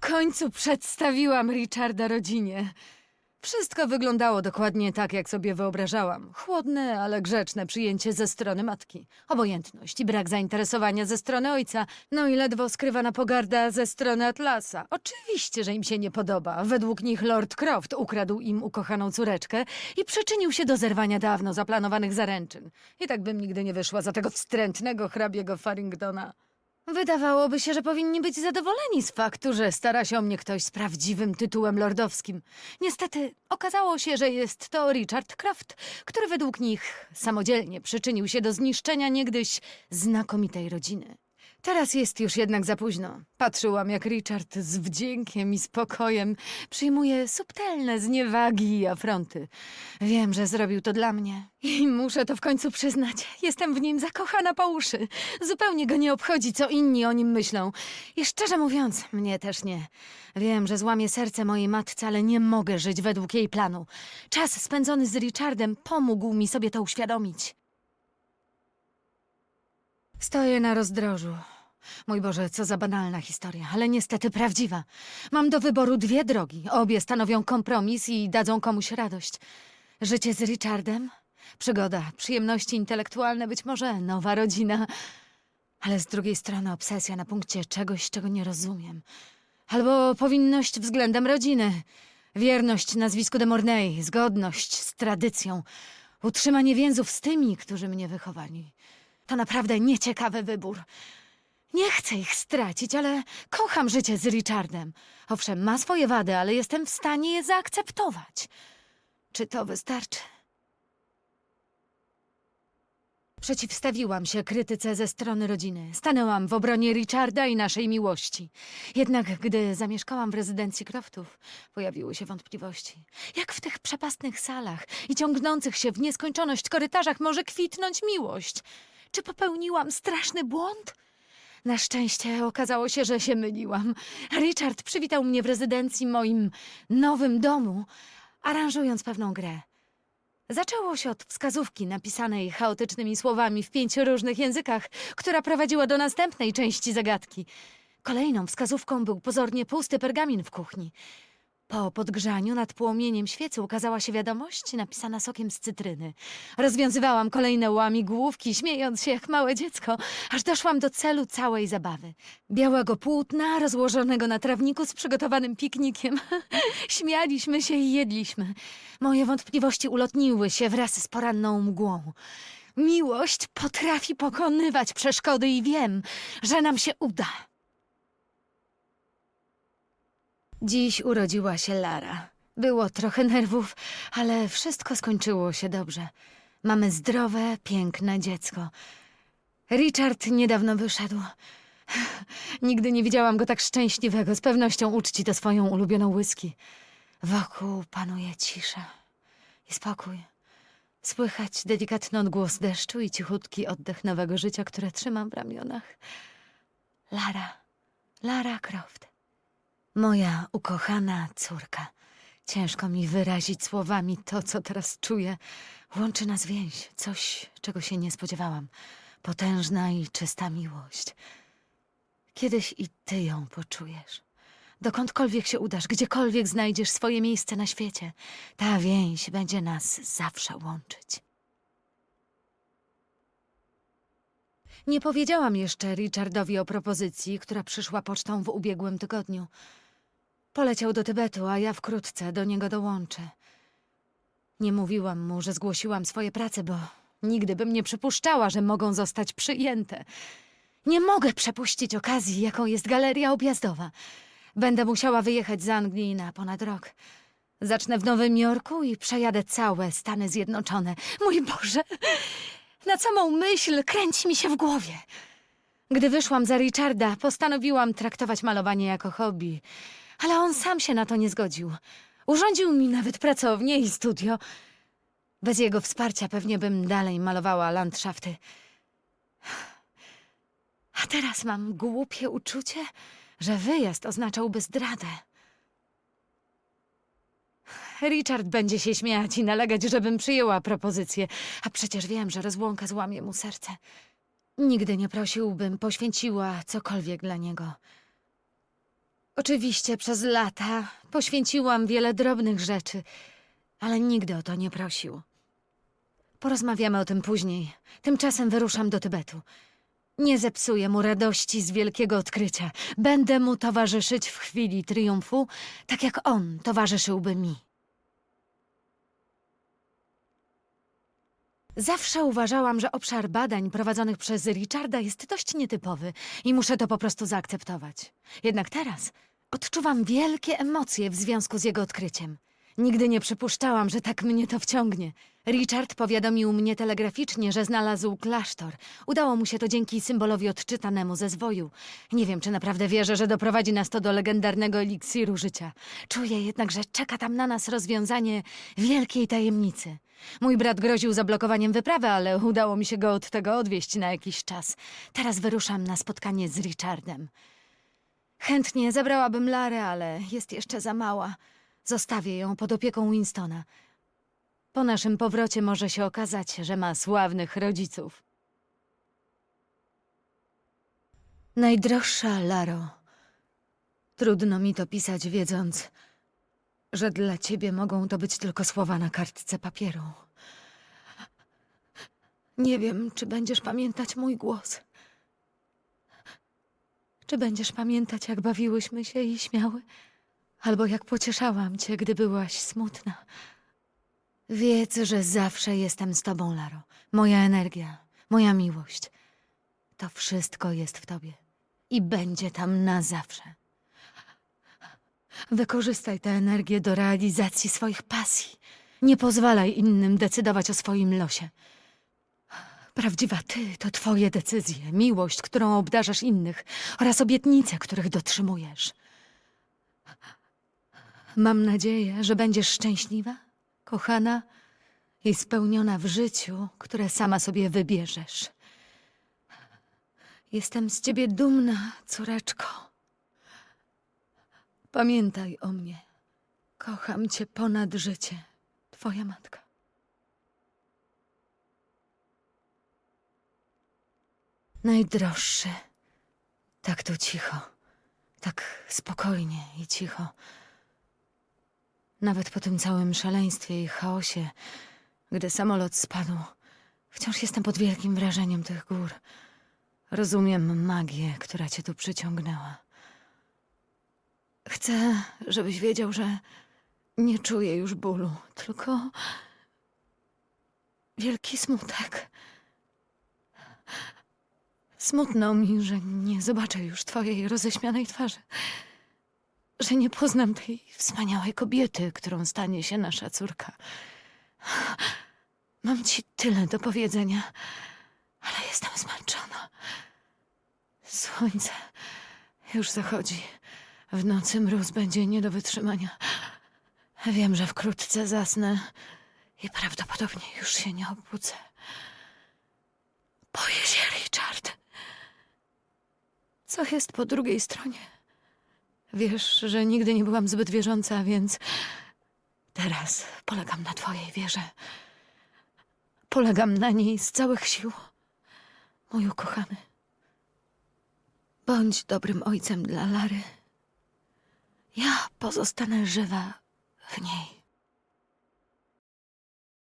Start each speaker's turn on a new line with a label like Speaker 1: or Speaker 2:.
Speaker 1: W końcu przedstawiłam Richarda rodzinie. Wszystko wyglądało dokładnie tak, jak sobie wyobrażałam. Chłodne, ale grzeczne przyjęcie ze strony matki. Obojętność i brak zainteresowania ze strony ojca. No i ledwo skrywana pogarda ze strony Atlasa. Oczywiście, że im się nie podoba. Według nich Lord Croft ukradł im ukochaną córeczkę i przyczynił się do zerwania dawno zaplanowanych zaręczyn. I tak bym nigdy nie wyszła za tego wstrętnego hrabiego Farringdona. Wydawałoby się, że powinni być zadowoleni z faktu, że stara się o mnie ktoś z prawdziwym tytułem lordowskim. Niestety okazało się, że jest to Richard Croft, który według nich samodzielnie przyczynił się do zniszczenia niegdyś znakomitej rodziny. Teraz jest już jednak za późno. Patrzyłam, jak Richard z wdziękiem i spokojem przyjmuje subtelne zniewagi i afronty. Wiem, że zrobił to dla mnie. I muszę to w końcu przyznać. Jestem w nim zakochana po uszy. Zupełnie go nie obchodzi, co inni o nim myślą. I szczerze mówiąc, mnie też nie. Wiem, że złamie serce mojej matce, ale nie mogę żyć według jej planu. Czas spędzony z Richardem pomógł mi sobie to uświadomić. Stoję na rozdrożu. Mój Boże, co za banalna historia, ale niestety prawdziwa. Mam do wyboru dwie drogi. Obie stanowią kompromis i dadzą komuś radość. Życie z Richardem, przygoda, przyjemności intelektualne, być może nowa rodzina. Ale z drugiej strony obsesja na punkcie czegoś, czego nie rozumiem. Albo powinność względem rodziny. Wierność nazwisku de Mornay, zgodność z tradycją. Utrzymanie więzów z tymi, którzy mnie wychowali. To naprawdę nieciekawy wybór. Nie chcę ich stracić, ale kocham życie z Richardem. Owszem, ma swoje wady, ale jestem w stanie je zaakceptować. Czy to wystarczy? Przeciwstawiłam się krytyce ze strony rodziny. Stanęłam w obronie Richarda i naszej miłości. Jednak gdy zamieszkałam w rezydencji Croftów, pojawiły się wątpliwości. Jak w tych przepastnych salach i ciągnących się w nieskończoność korytarzach może kwitnąć miłość? Czy popełniłam straszny błąd? Na szczęście okazało się, że się myliłam. Richard przywitał mnie w rezydencji moim nowym domu, aranżując pewną grę. Zaczęło się od wskazówki napisanej chaotycznymi słowami w pięciu różnych językach, która prowadziła do następnej części zagadki. Kolejną wskazówką był pozornie pusty pergamin w kuchni. Po podgrzaniu nad płomieniem świecy ukazała się wiadomość napisana sokiem z cytryny. Rozwiązywałam kolejne łamigłówki, śmiejąc się jak małe dziecko, aż doszłam do celu całej zabawy. Białego płótna rozłożonego na trawniku z przygotowanym piknikiem. Śmialiśmy się i jedliśmy. Moje wątpliwości ulotniły się wraz z poranną mgłą. Miłość potrafi pokonywać przeszkody i wiem, że nam się uda. Dziś urodziła się Lara. Było trochę nerwów, ale wszystko skończyło się dobrze. Mamy zdrowe, piękne dziecko. Richard niedawno wyszedł. Nigdy nie widziałam go tak szczęśliwego. Z pewnością uczci to swoją ulubioną whisky. Wokół panuje cisza i spokój. Słychać delikatny odgłos deszczu i cichutki oddech nowego życia, które trzymam w ramionach. Lara, Lara Croft. Moja ukochana córka. Ciężko mi wyrazić słowami to, co teraz czuję. Łączy nas więź, coś, czego się nie spodziewałam. Potężna i czysta miłość. Kiedyś i ty ją poczujesz. Dokądkolwiek się udasz, gdziekolwiek znajdziesz swoje miejsce na świecie, ta więź będzie nas zawsze łączyć. Nie powiedziałam jeszcze Richardowi o propozycji, która przyszła pocztą w ubiegłym tygodniu. Poleciał do Tybetu, a ja wkrótce do niego dołączę. Nie mówiłam mu, że zgłosiłam swoje prace, bo nigdy bym nie przypuszczała, że mogą zostać przyjęte. Nie mogę przepuścić okazji, jaką jest galeria objazdowa. Będę musiała wyjechać z Anglii na ponad rok. Zacznę w Nowym Jorku i przejadę całe Stany Zjednoczone. Mój Boże! Na samą myśl kręci mi się w głowie. Gdy wyszłam za Richarda, postanowiłam traktować malowanie jako hobby, ale on sam się na to nie zgodził. Urządził mi nawet pracownię i studio. Bez jego wsparcia pewnie bym dalej malowała landschafty. A teraz mam głupie uczucie, że wyjazd oznaczałby zdradę. Richard będzie się śmiać i nalegać, żebym przyjęła propozycję, a przecież wiem, że rozłąka złamie mu serce. Nigdy nie prosił, bym poświęciła cokolwiek dla niego. Oczywiście przez lata poświęciłam wiele drobnych rzeczy, ale nigdy o to nie prosił. Porozmawiamy o tym później. Tymczasem wyruszam do Tybetu. Nie zepsuję mu radości z wielkiego odkrycia. Będę mu towarzyszyć w chwili triumfu, tak jak on towarzyszyłby mi. Zawsze uważałam, że obszar badań prowadzonych przez Richarda jest dość nietypowy i muszę to po prostu zaakceptować. Jednak teraz odczuwam wielkie emocje w związku z jego odkryciem. Nigdy nie przypuszczałam, że tak mnie to wciągnie. Richard powiadomił mnie telegraficznie, że znalazł klasztor. Udało mu się to dzięki symbolowi odczytanemu ze zwoju. Nie wiem, czy naprawdę wierzę, że doprowadzi nas to do legendarnego eliksiru życia. Czuję jednak, że czeka tam na nas rozwiązanie wielkiej tajemnicy. Mój brat groził zablokowaniem wyprawy, ale udało mi się go od tego odwieźć na jakiś czas. Teraz wyruszam na spotkanie z Richardem. Chętnie zabrałabym Larę, ale jest jeszcze za mała. Zostawię ją pod opieką Winstona. Po naszym powrocie może się okazać, że ma sławnych rodziców. Najdroższa Laro, trudno mi to pisać, wiedząc, że dla ciebie mogą to być tylko słowa na kartce papieru. Nie wiem, czy będziesz pamiętać mój głos. Czy będziesz pamiętać, jak bawiłyśmy się i śmiały? Albo jak pocieszałam cię, gdy byłaś smutna. Wiedz, że zawsze jestem z tobą, Laro. Moja energia, moja miłość. To wszystko jest w tobie. I będzie tam na zawsze. Wykorzystaj tę energię do realizacji swoich pasji. Nie pozwalaj innym decydować o swoim losie. Prawdziwa ty to twoje decyzje, miłość, którą obdarzasz innych oraz obietnice, których dotrzymujesz. Mam nadzieję, że będziesz szczęśliwa, kochana i spełniona w życiu, które sama sobie wybierzesz. Jestem z ciebie dumna, córeczko. Pamiętaj o mnie. Kocham cię ponad życie. Twoja matka. Najdroższy. Tak tu cicho. Tak spokojnie i cicho. Nawet po tym całym szaleństwie i chaosie, gdy samolot spadł, wciąż jestem pod wielkim wrażeniem tych gór. Rozumiem magię, która cię tu przyciągnęła. Chcę, żebyś wiedział, że nie czuję już bólu, tylko wielki smutek. Smutno mi, że nie zobaczę już twojej roześmianej twarzy. Że nie poznam tej wspaniałej kobiety, którą stanie się nasza córka. Mam ci tyle do powiedzenia, ale jestem zmęczona. Słońce już zachodzi. W nocy mróz będzie nie do wytrzymania. Wiem, że wkrótce zasnę i prawdopodobnie już się nie obudzę. Boję. Co jest po drugiej stronie? Wiesz, że nigdy nie byłam zbyt wierząca, więc teraz polegam na twojej wierze. Polegam na niej z całych sił. Mój ukochany. Bądź dobrym ojcem dla Lary. Ja pozostanę żywa w niej.